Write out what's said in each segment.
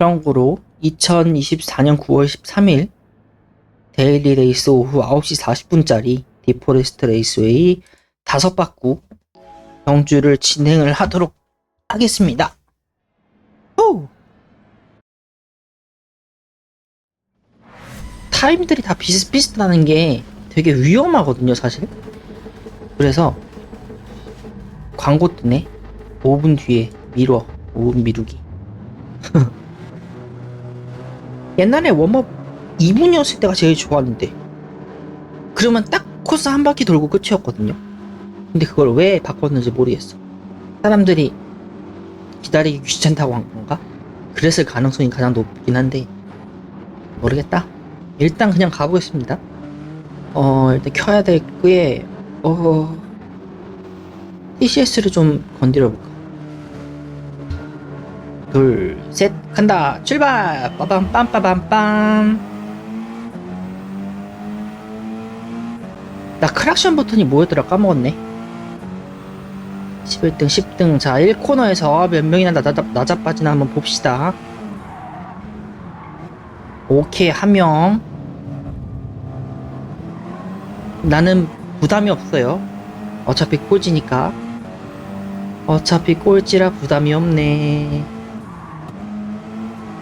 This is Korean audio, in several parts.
참고로 2024년 9월 13일 데일리 레이스 오후 9시 40분짜리 디포레스트 레이스웨이 다섯 바꾸 경주를 진행을 하도록 하겠습니다. 호! 타임들이 다 비슷비슷하는 게 되게 위험하거든요, 사실. 그래서 광고 뜨네. 5분 뒤에 미뤄. 5분 미루기. 옛날에 웜업 2분이었을 때가 제일 좋았는데. 그러면 딱 코스 한 바퀴 돌고 끝이었거든요. 근데 그걸 왜 바꿨는지 모르겠어. 사람들이 기다리기 귀찮다고 한 건가? 그랬을 가능성이 가장 높긴 한데. 모르겠다. 일단 그냥 가보겠습니다. 어 일단 켜야 될게 어... TCS를 좀 건드려 볼까 둘, 셋, 간다. 출발! 빠밤, 빰, 빠밤, 빰. 나 크락션 버튼이 뭐였더라? 까먹었네. 11등, 10등. 자, 1코너에서 몇 명이나 나자, 나자빠지나 한번 봅시다. 오케이, 한 명. 나는 부담이 없어요. 어차피 꼴찌니까. 어차피 꼴찌라 부담이 없네.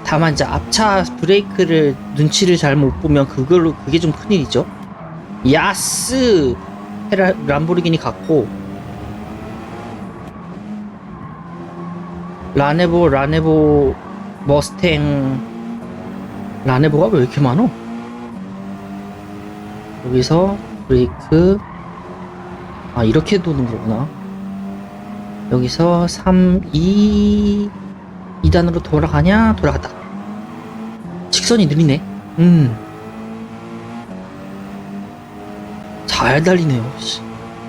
다만 이제 앞차 브레이크를 눈치를 잘 못 보면 그걸로 그게 좀 큰일이죠. 야스 헤라 람보르기니 같고 라네보 라네보 머스탱 라네보가 왜 이렇게 많어? 여기서 브레이크 아 이렇게 도는 거구나. 여기서 3, 2 2단으로 돌아가냐? 돌아갔다. 직선이 느리네. 음. 잘 달리네요. 씨.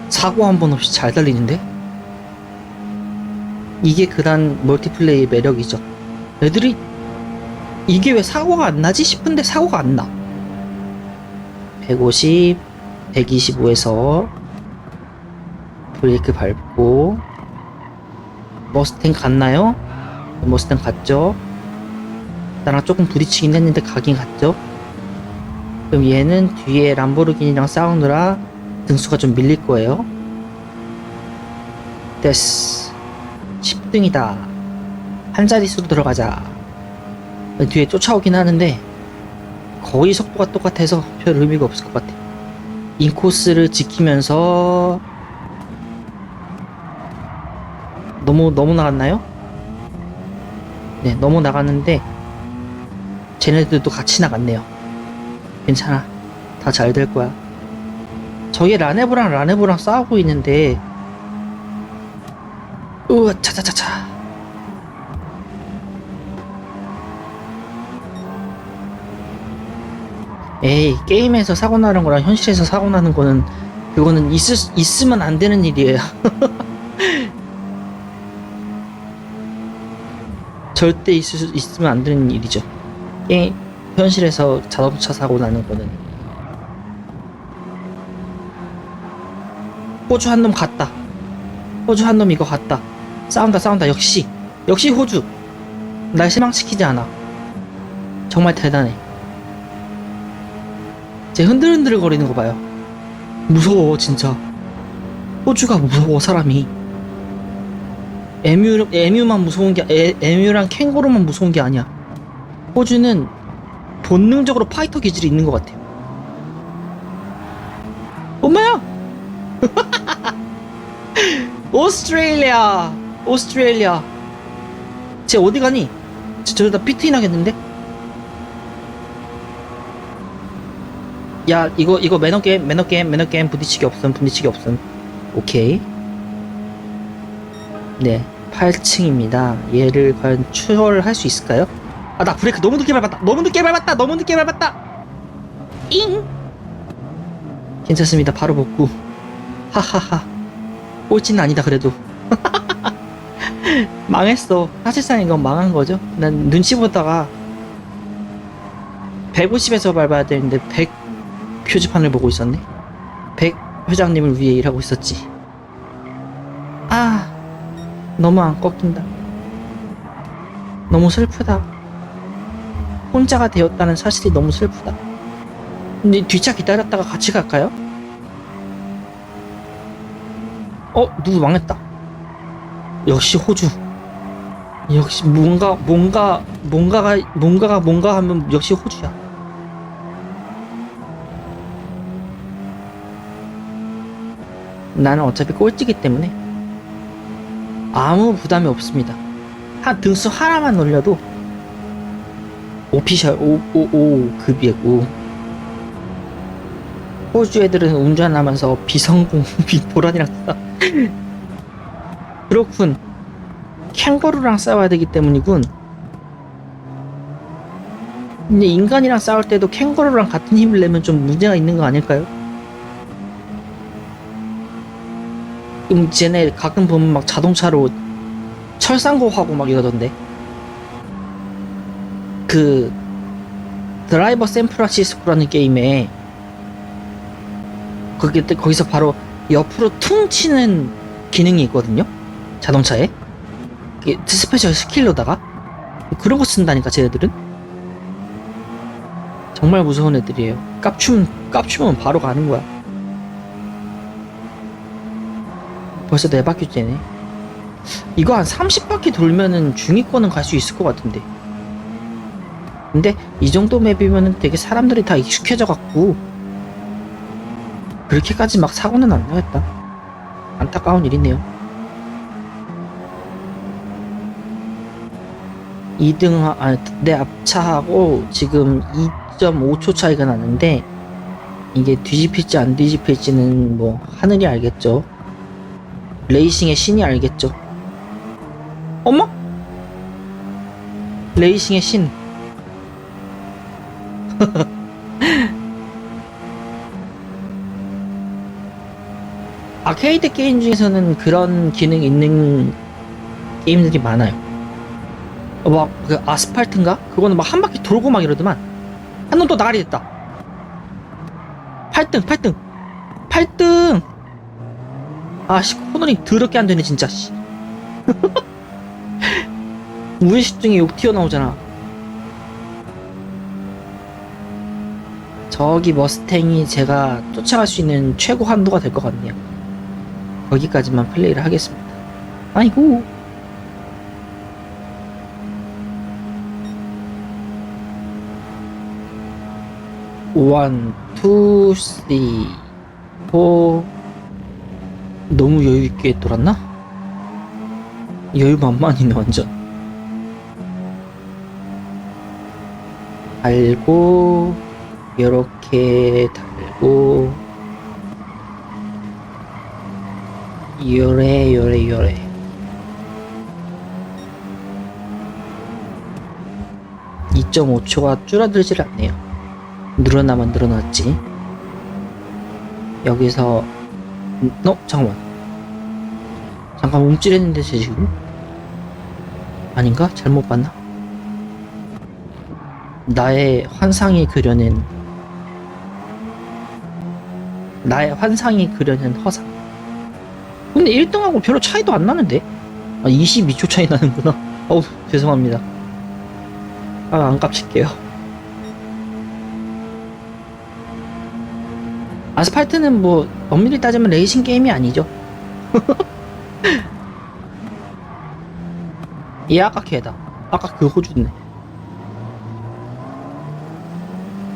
사고 한 번 없이 잘 달리는데? 이게 그단 멀티플레이의 매력이죠. 애들이 이게 왜 사고가 안 나지 싶은데 사고가 안 나. 150, 125에서 브레이크 밟고 머스탱 갔나요? 머스탱 갔죠? 나랑 조금 부딪히긴 했는데 가긴 갔죠? 그럼 얘는 뒤에 람보르기니랑 싸우느라 등수가 좀 밀릴 거예요. 됐어. 10등이다. 한 자릿수로 들어가자. 뒤에 쫓아오긴 하는데 거의 속도가 똑같아서 별 의미가 없을 것 같아. 인코스를 지키면서 너무 너무 나갔나요? 네, 너무 나갔는데 쟤네들도 같이 나갔네요. 괜찮아. 다 잘 될 거야. 저기 라네브랑 라네브랑 싸우고 있는데 우와 차차차차 에이 게임에서 사고 나는 거랑 현실에서 사고 나는 거는 그거는 있을, 있으면 안 되는 일이에요 절대 있을 수, 있으면 안 되는 일이죠. 게임, 현실에서 자동차 사고 나는 거는. 호주 한 놈 갔다. 호주 한 놈 이거 갔다. 싸운다, 싸운다. 역시. 역시 호주. 날 실망시키지 않아. 정말 대단해. 제 흔들흔들 거리는 거 봐요. 무서워, 진짜. 호주가 무서워, 사람이. 에뮤, 에뮤만 무서운 게, 에, 에뮤랑 캥거루만 무서운 게 아니야. 호주는 본능적으로 파이터 기질이 있는 것 같아요. 엄마야! 오스트레일리아! 오스트레일리아! 쟤 어디 가니? 저, 저러다 피트인 하겠는데? 야, 이거, 이거 매너 게임, 매너 게임, 매너 게임 부딪히기 없음, 부딪히기 없음. 오케이. 네, 8층입니다. 얘를 과연 추월할 수 있을까요? 아, 나 브레이크 너무 늦게 밟았다. 너무 늦게 밟았다. 너무 늦게 밟았다. 잉! 괜찮습니다. 바로 복구. 하하하. 꼴찌는 아니다, 그래도. 망했어. 사실상 이건 망한 거죠. 난 눈치 보다가 150에서 밟아야 되는데 100 표지판을 보고 있었네. 100 회장님을 위해 일하고 있었지. 아. 너무 안 꺾인다. 너무 슬프다. 혼자가 되었다는 사실이 너무 슬프다. 근데 뒷차 기다렸다가 같이 갈까요? 어, 누구 망했다. 역시 호주. 역시 뭔가 뭔가 뭔가가 뭔가가 뭔가 하면 역시 호주야. 나는 어차피 꼴찌기 때문에 아무 부담이 없습니다. 한 등수 하나만 올려도 오피셜 오오오 급이고 호주 애들은 운전하면서 비성공 비 도란이랑 싸. 그렇군. 캥거루랑 싸워야 되기 때문이군. 근데 인간이랑 싸울 때도 캥거루랑 같은 힘을 내면 좀 문제가 있는 거 아닐까요? 음, 쟤네 가끔 보면 막 자동차로 철상고 하고 막 이러던데. 그 드라이버 샌프란시스코라는 게임에 거기 거기서 바로 옆으로 퉁 치는 기능이 있거든요. 자동차에. 스페셜 스킬로다가 그런 거 쓴다니까 쟤네들은. 정말 무서운 애들이에요. 깝춤 깝추면 바로 가는 거야. 벌써 네 바퀴째네. 이거 한 30바퀴 돌면은 중위권은 갈 수 있을 것 같은데. 근데 이 정도 맵이면은 되게 사람들이 다 익숙해져 갖고 그렇게까지 막 사고는 안 나겠다. 안타까운 일이네요. 2등, 아, 내 앞차하고 지금 2.5초 차이가 나는데, 이게 뒤집힐지 안 뒤집힐지는 뭐, 하늘이 알겠죠. 레이싱의 신이 알겠죠. 어머? 레이싱의 신. 아케이드 게임 중에서는 그런 기능 있는 게임들이 많아요. 어, 막, 그 아스팔트인가? 그거는 막 한 바퀴 돌고 막 이러더만. 한 놈 또 나가리 됐다. 8등, 8등. 8등! 아씨, 코너링 더럽게 안 되네, 진짜, 씨. 무의식 중에 욕 튀어나오잖아. 저기 머스탱이 제가 쫓아갈 수 있는 최고 한도가 될 것 같네요. 거기까지만 플레이를 하겠습니다. 아이고. 원, 투, 쓰리, 포. 너무 여유 있게 돌았나? 여유 만만이네 완전. 달고 이렇게 달고 요래 요래 요래 (2.5초가) 줄어들질 않네요 늘어나면 늘어났지 여기서 음, 어? 잠깐만 잠깐 움찔했는데 쟤 지금 아닌가? 잘못 봤나? 나의 환상이 그려낸 나의 환상이 그려낸 허상. 근데 1등하고 별로 차이도 안 나는데? 아 22초 차이 나는구나. 어우 죄송합니다. 아 안 깝칠게요. 아스팔트는 뭐 엄밀히 따지면 레이싱 게임이 아니죠. 얘 아까 걔다. 아까 그 호주네.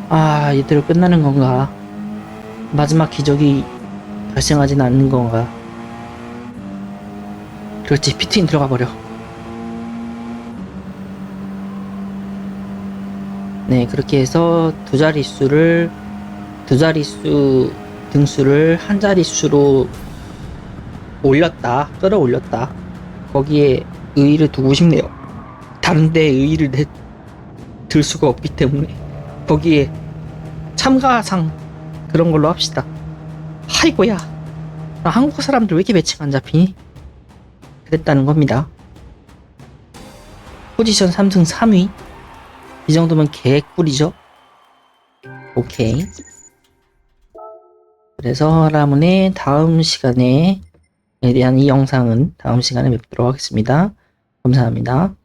아 이대로 끝나는 건가 마지막 기적이 발생하진 않는 건가? 그렇지 피트인 들어가 버려. 네 그렇게 해서 두 자릿수를 두 자릿수 등수를 한 자릿수로 올렸다 끌어올렸다. 거기에 의의를 두고 싶네요. 다른데 의의를 내, 들 수가 없기 때문에. 거기에 참가상 그런 걸로 합시다. 아이고야. 나 한국 사람들 왜 이렇게 매칭 안 잡히니? 그랬다는 겁니다. 포지션 3등 3위. 이 정도면 개꿀이죠? 오케이. 그래서 라문의 다음 시간에 대한 이 영상은 다음 시간에 뵙도록 하겠습니다. 감사합니다